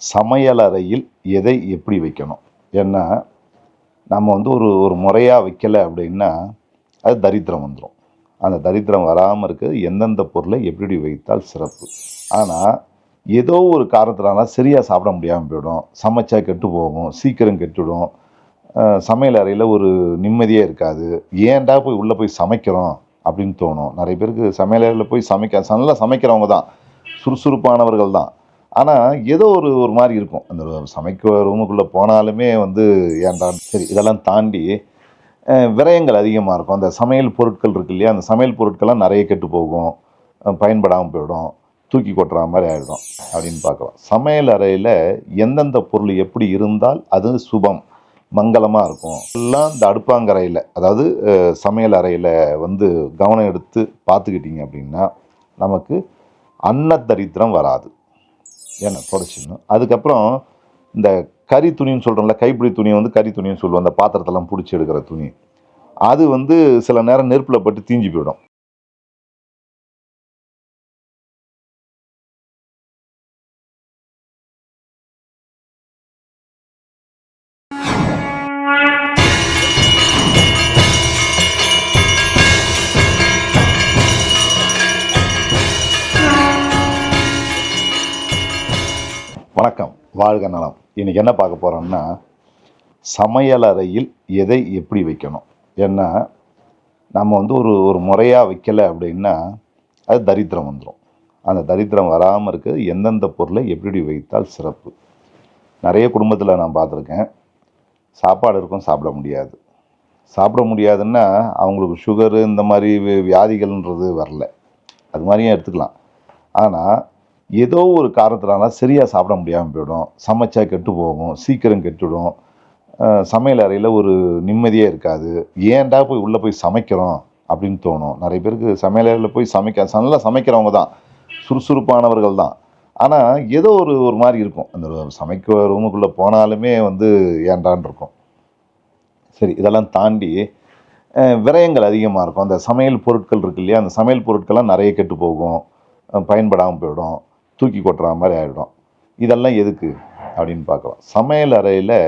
சமையலறையில் எதை எப்படி வைக்கணும்? ஏன்னா நம்ம வந்து ஒரு ஒரு முறையாக வைக்கலை அப்படின்னா அது தரித்திரம் வந்துடும் அந்த தரித்திரம் வராமல் இருக்க எந்தெந்த பொருளை எப்படி வைத்தால் சிறப்பு? ஆனால் ஏதோ ஒரு காரணத்தினால சரியாக சாப்பிட முடியாமல் போயிடும். சமைச்சா கெட்டு போகும். சீக்கிரம் கெட்டுடும். சமையல் அறையில் ஒரு நிம்மதியே இருக்காது. ஏன்டா போய் உள்ளே போய் சமைக்கிறோம் அப்படின்னு தோணும். நிறைய பேருக்கு சமையல் அறையில் போய் சமைக்க நல்லா சமைக்கிறவங்க தான். சுறுசுறுப்பானவர்கள் தான். ஆனால் ஏதோ ஒரு ஒரு மாதிரி இருக்கும். அந்த சமைக்க ரூமுக்குள்ளே போனாலுமே வந்து ஏன்டா சரி இதெல்லாம் தாண்டி விரயங்கள் அதிகமாக இருக்கும். அந்த சமையல் பொருட்கள் இருக்கு இல்லையா அந்த சமையல் பொருட்கள்லாம் நிறைய கெட்டு போகும். பயன்படாமல் போயிடும். தூக்கி கொட்டுற மாதிரி ஆகிடும் அப்படின்னு பார்க்கலாம். சமையல் அறையில் எந்தெந்த பொருள் எப்படி இருந்தால் அது சுபம் மங்களமாக இருக்கும். எல்லாம் இந்த அடுப்பாங்கரையில் அதாவது சமையல் அறையில் வந்து கவனம் எடுத்து பார்த்துக்கிட்டிங்க அப்படின்னா நமக்கு அன்னதரித்திரம் வராது. ஏன்னா தொடச்சிடணும் அதுக்கப்புறம் இந்த கறி துணின்னு சொல்கிறோம்ல கைப்பிடி துணியை வந்து கறி துணின்னு சொல்லுவோம். அந்த பாத்திரத்தெல்லாம் பிடிச்சி எடுக்கிற துணி. அது வந்து சில நேரம் நெருப்பில் பட்டு தீஞ்சு போயிடும். வணக்கம். வாழ்க நலம். இன்னைக்கு என்ன பார்க்க போகிறோம்னா சமையலறையில் எதை எப்படி வைக்கணும்? ஏன்னா நம்ம வந்து ஒரு ஒரு முறையாக வைக்கலை அப்படின்னா அது தரித்திரம் வந்துடும் அந்த தரித்திரம் வராமல் இருக்க எந்தெந்த பொருளை எப்படி வைத்தால் சிறப்பு? நிறைய குடும்பத்தில் நான் பார்த்துருக்கேன். சாப்பாடு இருக்கும் சாப்பிட முடியாது. சாப்பிட முடியாதுன்னா அவங்களுக்கு சுகரு இந்த மாதிரி வியாதிகள்ன்றது வரல. அது மாதிரியும் எடுத்துக்கலாம். ஆனால் ஏதோ ஒரு காரணத்தினால சரியாக சாப்பிட முடியாமல் போயிடும். சமைச்சா கெட்டு போகும். சீக்கிரம் கெட்டுடும். சமையல் அறையில் ஒரு நிம்மதியே இருக்காது. ஏன்டா போய் உள்ளே போய் சமைக்கிறோம் அப்படின்னு தோணும். நிறைய பேருக்கு சமையல் அறையில் போய் சமைக்க நல்லா சமைக்கிறவங்க தான். சுறுசுறுப்பானவர்கள் தான். ஆனால் ஏதோ ஒரு ஒரு மாதிரி இருக்கும். அந்த சமைக்க ரூமுக்குள்ளே போனாலுமே வந்து ஏன்டான்னு இருக்கும். சரி இதெல்லாம் தாண்டி விரயங்கள் அதிகமாக இருக்கும். அந்த சமையல் பொருட்கள் இருக்கு இல்லையா? அந்த சமையல் பொருட்கள்லாம் நிறைய கெட்டு போகும். பயன்படாமல் போயிடும். தூக்கி கொட்டுற மாதிரி ஆகிடும் இதெல்லாம் எதுக்கு? அப்படின்னு பார்க்கலாம். சமையல் அறையில்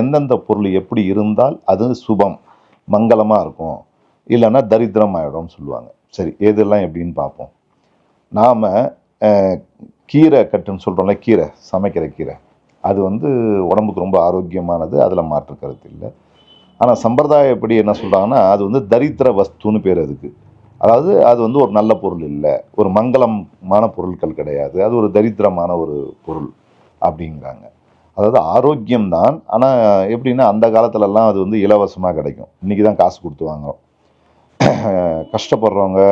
எந்தெந்த பொருள் எப்படி இருந்தால் அது சுபம் மங்களமாக இருக்கும். இல்லைன்னா தரித்திரம் ஆகிடும்னு சொல்லுவாங்க. சரி எதெல்லாம் எப்படின்னு பார்ப்போம். நாம் கீரை கட்டுன்னு சொல்கிறோம்ல கீரை சமைக்கிற கீரை. அது வந்து உடம்புக்கு ரொம்ப ஆரோக்கியமானது அதில் மாற்று கருத்து இல்லை ஆனால் சம்பிரதாயப்படி என்ன சொல்கிறாங்கன்னா அது வந்து தரித்திர வஸ்துன்னு பேர் அதுக்கு. அதாவது அது வந்து ஒரு நல்ல பொருள் இல்லை. ஒரு மங்களமான பொருட்கள் கிடையாது. அது ஒரு தரித்திரமான ஒரு பொருள் அப்படிங்கிறாங்க. அதாவது ஆரோக்கியம் தான் ஆனால் எப்படின்னா அந்த காலத்துலலாம் அது வந்து இலவசமாக கிடைக்கும். இன்றைக்கி தான் காசு கொடுத்து வாங்குறோம். கஷ்டப்படுறவங்க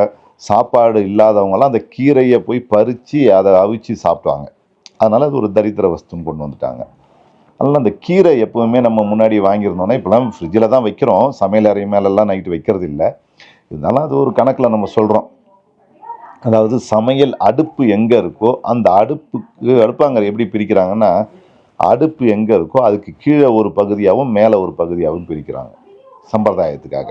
சாப்பாடு இல்லாதவங்கலாம் அந்த கீரையை போய் பறித்து அதை அவிச்சு சாப்பிடுவாங்க. அதனால் அது ஒரு தரித்திர வஸ்துன்னு கொண்டு வந்துட்டாங்க. அதனால் அந்த கீரை எப்போவுமே நம்ம முன்னாடி வாங்கியிருந்தோன்னா இப்போலாம் ஃப்ரிட்ஜில் தான் வைக்கிறோம். சமையல் அறை மேலெல்லாம் நைட்டு வைக்கிறது இல்லை இருந்தாலும் அது ஒரு கணக்கில் நம்ம சொல்கிறோம் அதாவது சமையல் அடுப்பு எங்கே இருக்கோ அந்த அடுப்புக்கு அடுப்பாங்கிற எப்படி பிரிக்கிறாங்கன்னா அடுப்பு எங்கே இருக்கோ அதுக்கு கீழே ஒரு பகுதியாகவும் மேலே ஒரு பகுதியாகவும் பிரிக்கிறாங்க சம்பிரதாயத்துக்காக.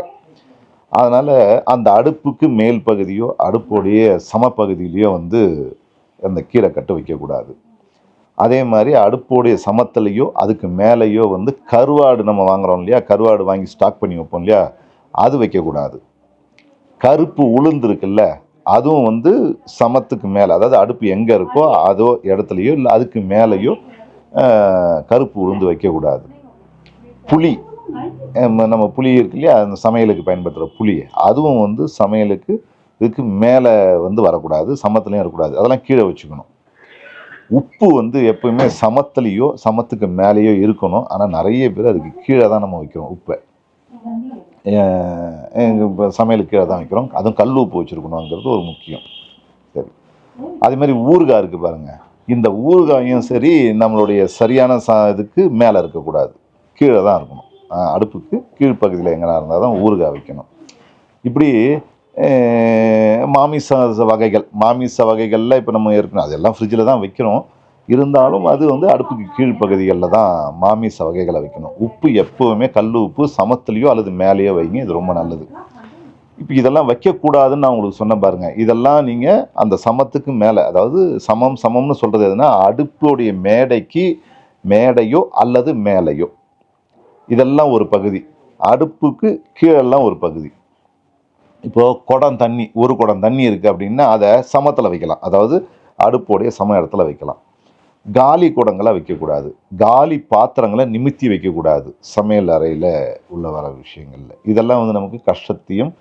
அதனால் அந்த அடுப்புக்கு மேல் பகுதியோ அடுப்புடைய சமப்பகுதியிலையோ வந்து அந்த கீரை கட்டு வைக்கக்கூடாது அதே மாதிரி அடுப்போடைய சமத்துலேயோ அதுக்கு மேலேயோ வந்து கருவாடு நம்ம வாங்குறோம் இல்லையா கருவாடு வாங்கி ஸ்டாக் பண்ணி வைப்போம் இல்லையா அது வைக்கக்கூடாது கருப்பு உளுந்து இருக்குல்ல அதுவும் வந்து சமத்துக்கு மேலே. அதாவது அடுப்பு எங்கே இருக்கோ அதோ இடத்துலையோ இல்லை அதுக்கு மேலேயோ கருப்பு உளுந்து வைக்கக்கூடாது புளி நம்ம புளி இருக்கு இல்லையா? அந்த சமையலுக்கு பயன்படுத்துகிற புளி. அதுவும் வந்து சமையலுக்கு இதுக்கு மேலே வந்து வரக்கூடாது சமத்துலையும் இருக்கக்கூடாது அதெல்லாம் கீழே வச்சுக்கணும். உப்பு வந்து எப்பயுமே சமத்துலேயோ சமத்துக்கு மேலேயோ இருக்கணும். ஆனால் நிறைய பேர் அதுக்கு கீழே தான் நம்ம வைக்கிறோம் உப்பை. இப்போ சமையலுக்கு கீழே தான் வைக்கிறோம். அதுவும் கல் உப்பு வச்சுருக்கணுங்கிறது ஒரு முக்கியம். சரி. அதே மாதிரி ஊறுகாய் இருக்குது பாருங்கள் இந்த ஊறுகாயும் சரி நம்மளுடைய சரியான சா இதுக்கு மேலே இருக்கக்கூடாது. கீழே தான் இருக்கணும். அடுப்புக்கு கீழ்ப்பகுதியில் எங்கன்னா இருந்தால் தான் ஊறுகாய் வைக்கணும். இப்படி மாமிச வகைகள். மாமிச வகைகளில் இப்போ நம்ம இருக்கணும் அதெல்லாம் ஃப்ரிட்ஜில் தான் வைக்கிறோம். இருந்தாலும் அது வந்து அடுப்புக்கு கீழ்ப்பகுதிகளில் தான் மாமிச வகைகளை வைக்கணும். உப்பு எப்போவுமே கல் உப்பு சமத்துலேயோ அல்லது மேலேயோ வைங்க இது ரொம்ப நல்லது. இப்போ இதெல்லாம் வைக்கக்கூடாதுன்னு நான் உங்களுக்கு சொன்ன பாருங்க. இதெல்லாம் நீங்கள் அந்த சமத்துக்கு மேலே அதாவது சமம் சமம்னு சொல்கிறது எதுனா அடுப்புடைய மேடைக்கு மேடையோ அல்லது மேலையோ. இதெல்லாம் ஒரு பகுதி. அடுப்புக்கு கீழெல்லாம் ஒரு பகுதி. இப்போ குடம் தண்ணி ஒரு குடம் தண்ணி இருக்குது அப்படின்னா அதை சமத்தில் வைக்கலாம். அதாவது அடுப்போடைய சம இடத்துல வைக்கலாம். காலி குடங்களை வைக்கக்கூடாது. காலி பாத்திரங்களை நிமித்தி வைக்கக்கூடாது. சமையல் அறையில் உள்ள வர விஷயங்களில். இதெல்லாம் வந்து நமக்கு கஷ்டத்தையும்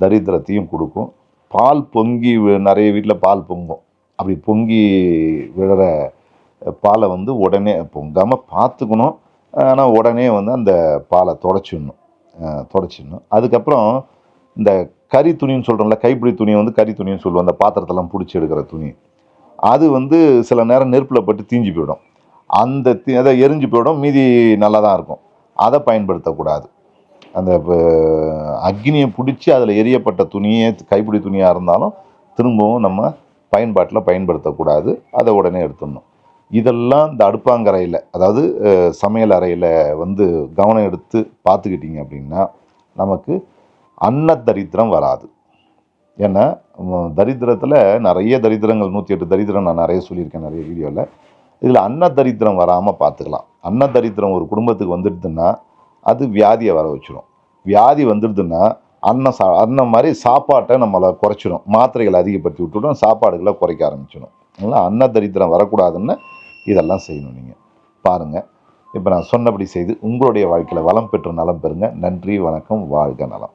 தரித்திரத்தையும் கொடுக்கும். பால் பொங்கி நிறைய வீட்டில் பால் பொங்கும். அப்படி பொங்கி விழுற பாலை வந்து உடனே பொங்காமல் பார்த்துக்கணும். ஆனால் உடனே வந்து அந்த பாலை தொடச்சிடணும். தொடச்சிடணும். அதுக்கப்புறம் இந்த கறி துணின்னு சொல்கிறோம்ல கைப்பிடி துணியை வந்து கறி துணின்னு சொல்லுவோம். அந்த பாத்திரத்தெல்லாம் பிடிச்சி எடுக்கிற துணி. அது வந்து சில நேரம் நெருப்பில் பட்டு தீஞ்சு போயிடும். அந்த தீ அதை எரிஞ்சு போயிடும் மீதி நல்லா தான் இருக்கும். அதை பயன்படுத்தக்கூடாது. அந்த இப்போ அக்னியை பிடிச்சி அதில் எரியப்பட்ட துணியே கைப்பிடி துணியாக இருந்தாலும் திரும்பவும் நம்ம பயன்பாட்டில் பயன்படுத்தக்கூடாது. அதை உடனே எடுத்துடணும். இதெல்லாம் இந்த அடுப்பாங்கரையில் அதாவது சமையல் அறையில் வந்து கவனம் எடுத்து பார்த்துக்கிட்டிங்க அப்படின்னா நமக்கு அன்னதரித்திரம் வராது. ஏன்னா தரித்திரத்தில் நிறைய தரித்திரங்கள் நூற்றி எட்டு தரித்திரம் நான் நிறைய சொல்லியிருக்கேன் நிறைய வீடியோவில் இதில் அன்னதரித்திரம் வராமல் பார்த்துக்கலாம். அன்னதரித்திரம் ஒரு குடும்பத்துக்கு வந்துடுதுன்னா அது வியாதியை வர வச்சிடும் வியாதி வந்துடுதுன்னா அன்னம் சா அன்ன மாதிரி சாப்பாட்டை நம்மளை குறைச்சிடும் மாத்திரைகளை அதிகப்படுத்தி விட்டுடும் சாப்பாடுகளை குறைக்க ஆரம்பிச்சிடும் அதனால் அன்னதரித்திரம் வரக்கூடாதுன்னு இதெல்லாம் செய்யணும் நீங்கள் பாருங்கள் இப்போ நான் சொன்னபடி செய்து உங்களுடைய வாழ்க்கையில் வளம் பெற்று நலம் பெறுங்க. நன்றி வணக்கம் வாழ்க நலம்.